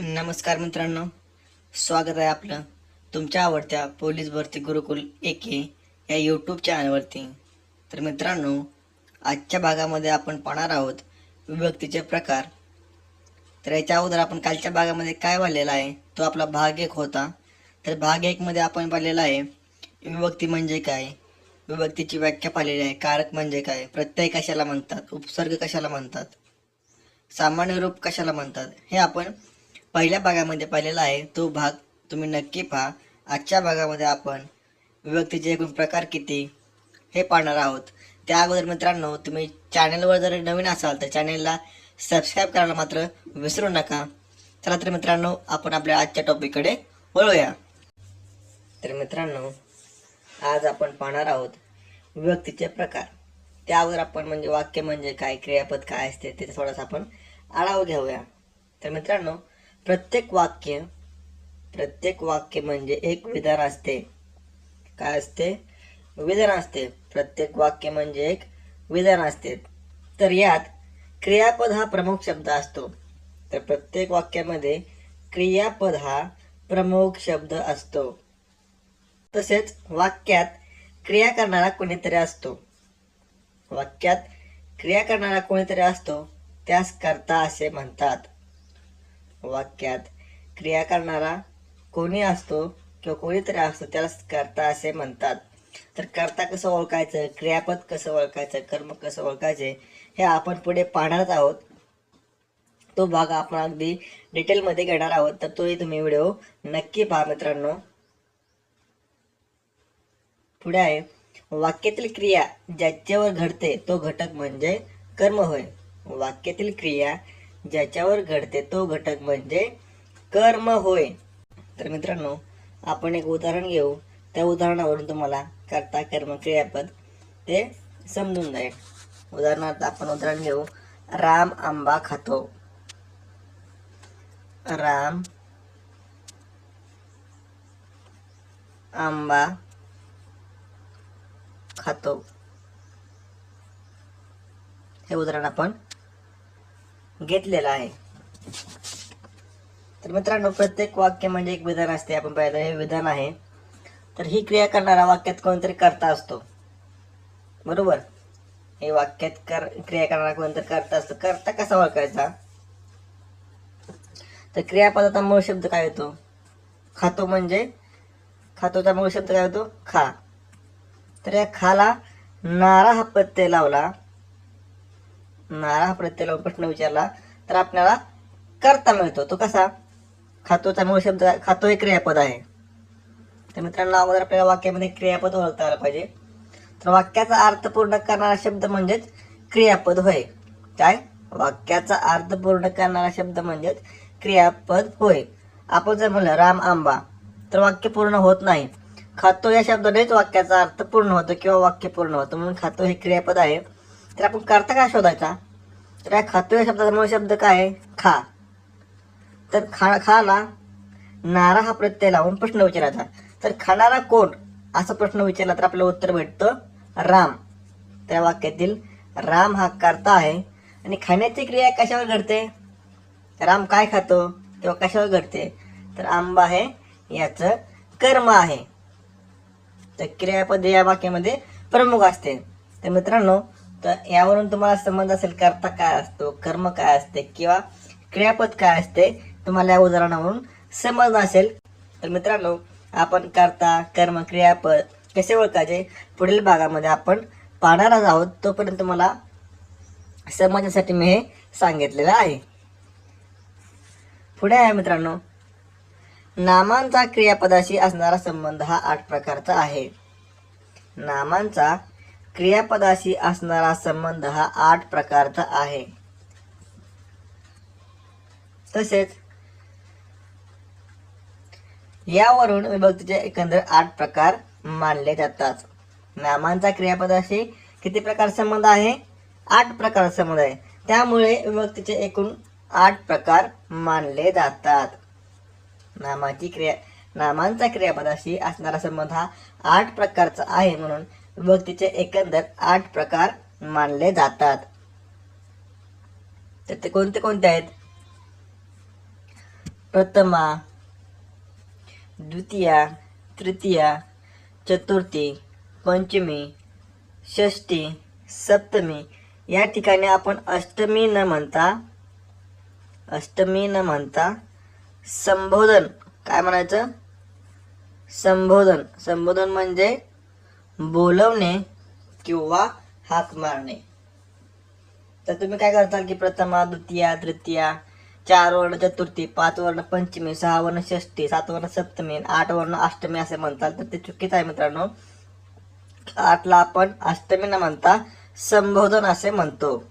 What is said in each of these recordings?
नमस्कार मित्रांनो. स्वागत आहे आपलं तुमच्या आवडत्या पोलीस भरती गुरुकुल एके या यूट्यूब चॅनलवरती तर मित्रांनो आजच्या भागामध्ये आपण पाहणार आहोत विभक्तीचे प्रकार. तर याच्या अगोदर आपण कालच्या भागामध्ये काय पाहिलेला आहे तो आपला भाग एक होता. तर भाग एकमध्ये आपण पाहिलेला आहे विभक्ती म्हणजे काय? विभक्तीची व्याख्या पाहिलेली आहे कारक म्हणजे काय? प्रत्यय कशाला म्हणतात? उपसर्ग कशाला म्हणतात? सामान्य रूप कशाला म्हणतात? हे आपण पहिल्या भागामध्ये पाहिलेला आहे तो भाग तुम्ही नक्की पहा. आजच्या भागामध्ये आपण विभक्तीचे एकूण प्रकार किती हे पाहणार आहोत. त्या अगोदर मित्रांनो तुम्ही चॅनलवर जर नवीन असाल तर चॅनलला सबस्क्राईब करायला मात्र विसरू नका. चला तर मित्रांनो आपण आपल्या आजच्या टॉपिककडे वळूया. तर मित्रांनो आज आपण पाहणार आहोत विभक्तीचे प्रकार. त्या अगोदर आपण म्हणजे वाक्य म्हणजे काय क्रियापद काय असते ते थोडासा आपण आढावा घेऊया. तर मित्रांनो प्रत्येक वाक्य प्रत्येक वाक्य म्हणजे एक विधान असते. काय असते? विधान असते. प्रत्येक वाक्य म्हणजे एक विधान असते. तर यात क्रियापद हा प्रमुख शब्द असतो. तर प्रत्येक वाक्यामध्ये क्रियापद हा प्रमुख शब्द असतो. तसेच वाक्यात क्रिया करणारा कोणीतरी असतो. वाक्यात क्रिया करणारा कोणीतरी असतो त्यास कर्ता असे म्हणतात. वाक्यात क्रिया करणारा कोणी असतो किंवा कोणीतरी असतो त्याला कर्ता असे म्हणतात. तर कर्ता कसं ओळखायचं? क्रियापद कसं ओळखायचं? कर्म कसं ओळखायचे? हे आपण पुढे पाहणारच आहोत. तो भाग आपण अगदी डिटेलमध्ये घेणार आहोत. तर तोही तुम्ही व्हिडिओ नक्की पहा मित्रांनो. पुढे आहे. वाक्यातील क्रिया ज्याच्यावर घडते तो घटक म्हणजे कर्म होय. वाक्यातील क्रिया ज्याच्यावर घडते तो घटक म्हणजे कर्म होय. तर मित्रांनो आपण एक उदाहरण घेऊ. त्या उदाहरणावरून तुम्हाला कर्ता कर्म क्रियापद ते समजून जाईल. उदाहरणार्थ आपण उदाहरण घेऊ. राम आंबा खातो. राम आंबा खातो. हे उदाहरण आपण घेतलेलं आहे. तर मित्रांनो प्रत्येक वाक्य म्हणजे एक विधान असते. आपण पाहिलं हे विधान आहे. तर ही क्रिया करणारा वाक्यात कोणतरी करता असतो. बरोबर? हे वाक्यात कर क्रिया करणारा कोणतरी करता असतो. करता कसा ओळखायचा? तर क्रियापदाचा मूळ शब्द काय होतो? खातो म्हणजे? खातोचा मूळ शब्द काय होतो? खा. तर या खाला नारा हा प्रत्यय लावला. नारा हा प्रत्यय प्रश्न विचारला तर आपल्याला करता मिळतो. तो कसा? खातोचा मूळ शब्द खातो हे क्रियापद आहे. तर मित्रांनो अगोदर आपल्याला वाक्यामध्ये क्रियापद ओळखता आलं पाहिजे. तर वाक्याचा अर्थ पूर्ण करणारा शब्द म्हणजेच क्रियापद होय. काय? वाक्याचा अर्थ पूर्ण करणारा शब्द म्हणजेच क्रियापद होय. आपण जर म्हणलं राम आंबा तर वाक्य पूर्ण होत नाही. खातो या शब्दानेच वाक्याचा अर्थ पूर्ण होतो किंवा वाक्य पूर्ण होतं. म्हणून खातो हे क्रियापद आहे. तर आपण करता काय शोधायचा? तर या खातो या शब्दाचा मूळ शब्द काय? आहे खा. तर खा खाला नारा हा प्रत्यय लावून प्रश्न विचारायचा. तर खाणारा कोण? असा प्रश्न विचारला तर आपलं उत्तर भेटतं राम. त्या वाक्यातील राम हा करता आहे. आणि खाण्याची क्रिया कशावर घडते? राम काय खातो किंवा कशावर घडते? तर आंबा हे याचं कर्म आहे. तर क्रियापद या वाक्यामध्ये प्रमुख असते. तर मित्रांनो तर यावरून तुम्हाला समज असेल कर्ता काय असतो कर्म काय असते किंवा क्रियापद काय असते तुम्हाला या उदाहरणावरून समज असेल. तर मित्रांनो आपण कर्ता कर्म क्रियापद कसे ओळखायचे? पुढील भागामध्ये आपण पाहणारच आहोत. तोपर्यंत तुम्हाला समजण्यासाठी मी हे सांगितलेलं आहे. पुढे आहे मित्रांनो नामांचा क्रियापदाशी असणारा संबंध हा आठ प्रकारचा आहे. नामांचा क्रियापदाशी असणारा संबंध हा आठ प्रकारचा आहे. तसेच यावरून विभक्तीचे एकंदर आठ प्रकार मानले जातात. नामांचा क्रियापदाशी किती प्रकार संबंध आहे? आठ प्रकार संबंध आहे. त्यामुळे विभक्तीचे एकूण आठ प्रकार मानले जातात. नामाची क्रिया नामांचा क्रियापदाशी असणारा संबंध हा आठ प्रकारचा आहे म्हणून विभक्तीचे एकंदर आठ प्रकार मानले जातात. तर ते कोणते कोणते आहेत? प्रथमा द्वितीया तृतीया चतुर्थी पंचमी षष्टी सप्तमी. या ठिकाणी आपण अष्टमी न म्हणता अष्टमी न म्हणता संबोधन. काय म्हणायचं? संबोधन. संबोधन म्हणजे बोलवणे किंवा हाक मारणे. तर तुम्ही काय करताल की प्रथमा द्वितीया तृतीया चार वर्ण चतुर्थी पाच वर्ण पंचमी सहा वर्ण षष्टी सात वर्ण सप्तमी आठ वर्ण अष्टमी असे म्हणतात तर ते चुकीचं आहे मित्रांनो. आठला आपण अष्टमी न म्हणता संबोधन असे म्हणतो.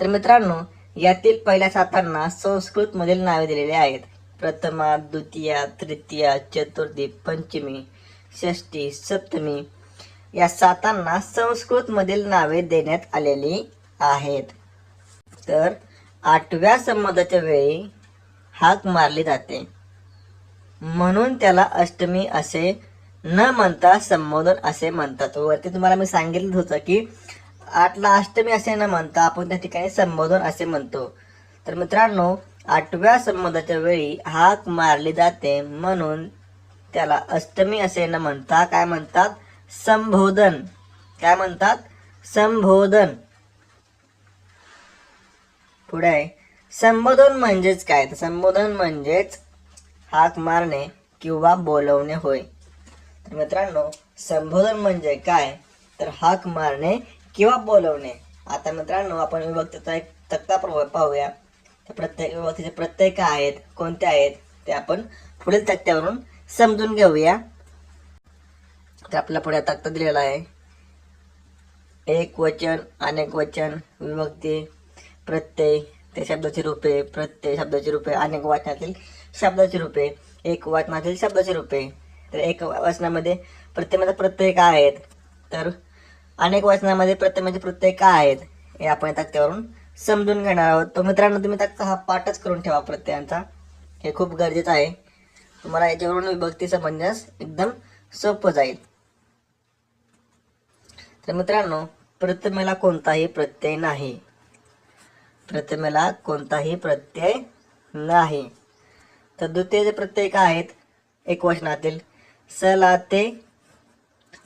तर मित्रांनो यातील पहिल्या सातांना संस्कृत मधील नावे दिलेली आहेत. प्रथमा द्वितीया तृतीया चतुर्थी पंचमी षष्टी सप्तमी या सातांना संस्कृत मधील नावे देण्यात आलेली आहेत. तर आठव्या संवादाच्या वेळी हाक मारली जाते. म्हणून त्याला अष्टमी असे न म्हणता संबोधन असे म्हणतात. वरती तुम्हाला मी सांगितलं होतं की आठला अष्टमी असे न म्हणता आपण त्या ठिकाणी संबोधन असे म्हणतो. तर मित्रांनो आठव्या संबोधाच्या वेळी हाक मारली जाते म्हणून त्याला अष्टमी असे न म्हणता काय म्हणतात? संबोधन. काय म्हणतात? संबोधन. पुढे आहे. संबोधन म्हणजेच काय? तर संबोधन म्हणजेच हाक मारणे किंवा बोलवणे होय. तर मित्रांनो संबोधन म्हणजे काय? तर हाक मारणे किंवा बोलवणे. आता मित्रांनो आपण विभक्तीचा एक तक्ता पाहूया. तर प्रत्येक विभक्तीचे प्रत्यय काय आहेत कोणते आहेत? ते आपण पुढील तक्त्यावरून समजून घेऊया. तर आपल्या पुढे तक्ता दिलेला आहे. एक वचन अनेक वचन विभक्ती प्रत्यय ते शब्दाची रूपे प्रत्यय शब्दाची रूपे अनेक वाचनातील शब्दाची रूपे एक वाचनातील शब्दाची रूपे. तर एक वाचनामध्ये प्रत्येकाचा म्हणजे प्रत्यय काय आहेत? तर अनेक वाचनामध्ये प्रत्येकाचे म्हणजे प्रत्यय काय आहेत? हे आपण तक्त्यावरून समजून घेणार आहोत. तर मित्रांनो तुम्ही तक्ता हा पाठच करून ठेवा प्रत्ययांचा. हे खूप गरजेचं आहे. तुम्हाला याच्यावरून विभक्ती समजण्यास एकदम सोपं जाईल. तर मित्रांनो प्रथमेला कोणताही प्रत्यय नाही. प्रथमेला कोणताही प्रत्यय नाही. तर द्वितीयचे प्रत्यय काय आहेत? एक वचनातील स ते.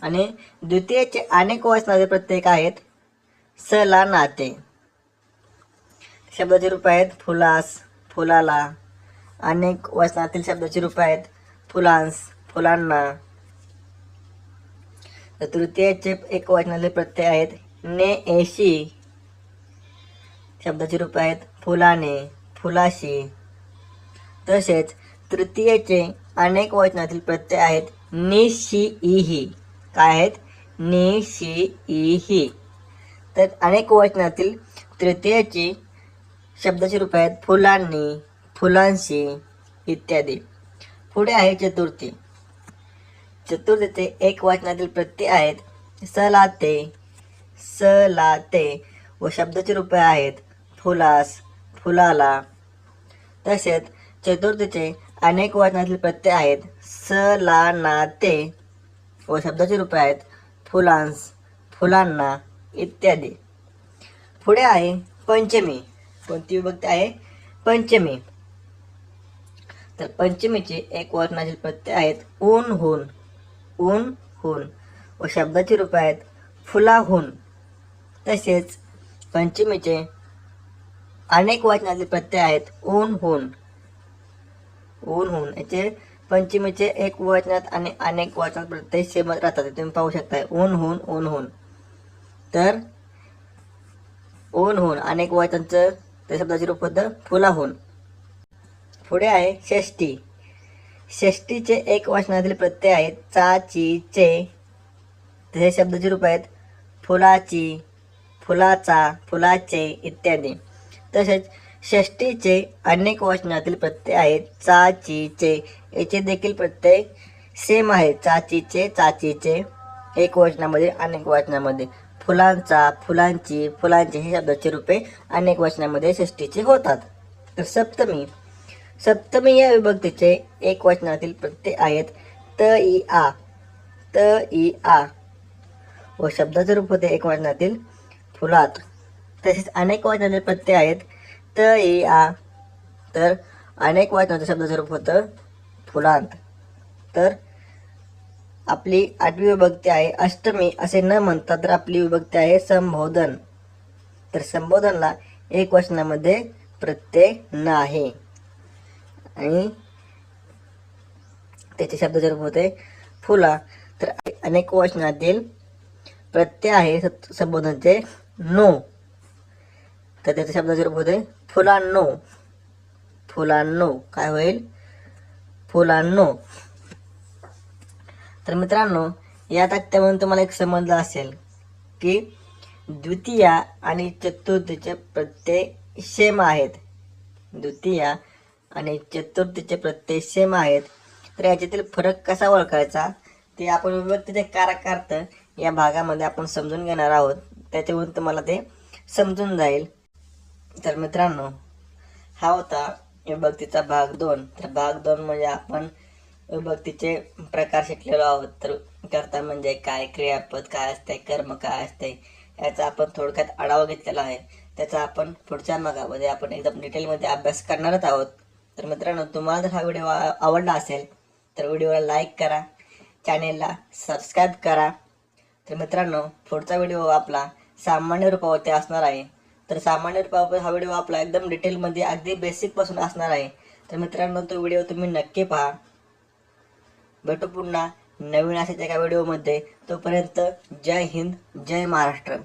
आणि द्वितीयचे अनेक वचनाचे प्रत्यय काय आहेत? स ला नाते शब्दाचे रूप आहेत फुलास फुलाला. अनेक वचनातील शब्दाची रूप आहेत. फुलांस फुलांना. तृतीयाचे तृतीयचे एक वचनातले प्रत्यय आहेत. ने एशी. शब्दाची रूप आहेत. फुलाने फुलाशी. तसेच तृतीयचे अनेक वचनातील प्रत्यय आहेत. निशी इही काय आहेत? निशी इही तर अनेक वचनातील तृतीयची शब्दाची रूप आहेत. फुलांनी फुलांशी इत्यादी. पुढे आहे चतुर्थी. चतुर्थीचे एक वाचनातील प्रत्यय आहेत सलाते सलाते. व शब्दाचे रूपे आहेत फुलास फुलाला. तसेच चतुर्थीचे अनेक वाचनातील प्रत्यय आहेत स व शब्दाचे रूपे आहेत फुलांस फुलांना इत्यादी. पुढे आहे पंचमी. कोणती विभक्ती आहे? पंचमी. तर पंचमीचे एक वर्णाचे प्रत्यय आहेत ऊन होऊन. ऊन होऊन. व शब्दाची रूपे आहेत फुलाहून तसेच पंचमीचे अनेक वचनातील प्रत्यय आहेत ऊन होऊन. ऊन होऊन. याचे पंचमीचे एक वचनात आणि अनेक वचनात प्रत्यय सेमच राहतात. तुम्ही पाहू शकताय. ऊन होऊन ऊन होऊन. तर ऊन होऊन अनेक वाचनाचं त्या शब्दाचे रूप होतं फुलाहून पुढे आहे षष्टी षष्टीचे एक वचनातील प्रत्यय आहेत चा ची. चे तसे शब्दाचे रूप आहेत फुलाची फुलाचा फुलाचे इत्यादी. तसेच षष्टीचे अनेक वचनातील प्रत्यय आहेत चाचीचे याचे देखील प्रत्यय सेम आहे चाचीचे चाचीचे एक वचनामध्ये अनेक वचनामध्ये. फुलांचा फुलांची फुलांचे हे शब्दाचे रूपे अनेक वचनामध्ये षष्टीचे होतात. तर सप्तमी सप्तमी या विभक्तीचे एक वचनातील प्रत्यय आहेत. त इ आ. त इ आ. व शब्दाचे रूप होते एक वचनातील फुलात. तसेच अनेक वचनाचे प्रत्यय आहेत. त इ आ. तर अनेक वचनाचं शब्दाचं रूप होतं फुलांत. तर आपली आठवी विभक्ती आहे अष्टमी असे न म्हणता तर आपली विभक्ती आहे संबोधन. तर संबोधनला एक वचनामध्ये प्रत्यय न आहे आणि त्याचे शब्द जर होते फुला तर अनेक वचनातील प्रत्यय आहे सत- संबोधनचे नो. तर त्याचे शब्दाचे रूप होते फुलांनो. फुलांनो. काय होईल? फुलांनो. तर मित्रांनो या तक्त्यामधून तुम्हाला एक समजलं असेल की द्वितीया आणि चतुर्थीचे प्रत्यय सेम आहेत. द्वितीया आणि चतुर्थीचे प्रत्यय सेम आहेत. तर याच्यातील फरक कसा ओळखायचा? ते आपण विभक्तीचे कारकार्थ या भागामध्ये आपण समजून घेणार आहोत. त्याच्यावरून तुम्हाला ते समजून जाईल. तर मित्रांनो हा होता विभक्तीचा भाग दोन. तर भाग दोन म्हणजे आपण विभक्तीचे प्रकार शिकलेलो आहोत. तर करता म्हणजे काय? क्रियापद काय असते कर्म काय असते याचा आपण थोडक्यात आढावा घेतलेला आहे. त्याचा आपण पुढच्या भागामध्ये आपण एकदम डिटेलमध्ये अभ्यास करणारच आहोत. तर मित्रांनो तुम्हाला जर हा व्हिडिओ आवडला असेल तर व्हिडिओला लाईक करा चॅनेलला सबस्क्राईब करा. तर मित्रांनो पुढचा व्हिडिओ आपला सामान्य रूपावरती असणार आहे. तर सामान्य रूपावर हा व्हिडिओ आपला एकदम डिटेलमध्ये अगदी बेसिकपासून असणार आहे. तर मित्रांनो तो व्हिडिओ तुम्ही नक्की पहा. भेटू पुन्हा नवीन अशाच एका व्हिडिओमध्ये. तोपर्यंत जय हिंद जय महाराष्ट्र.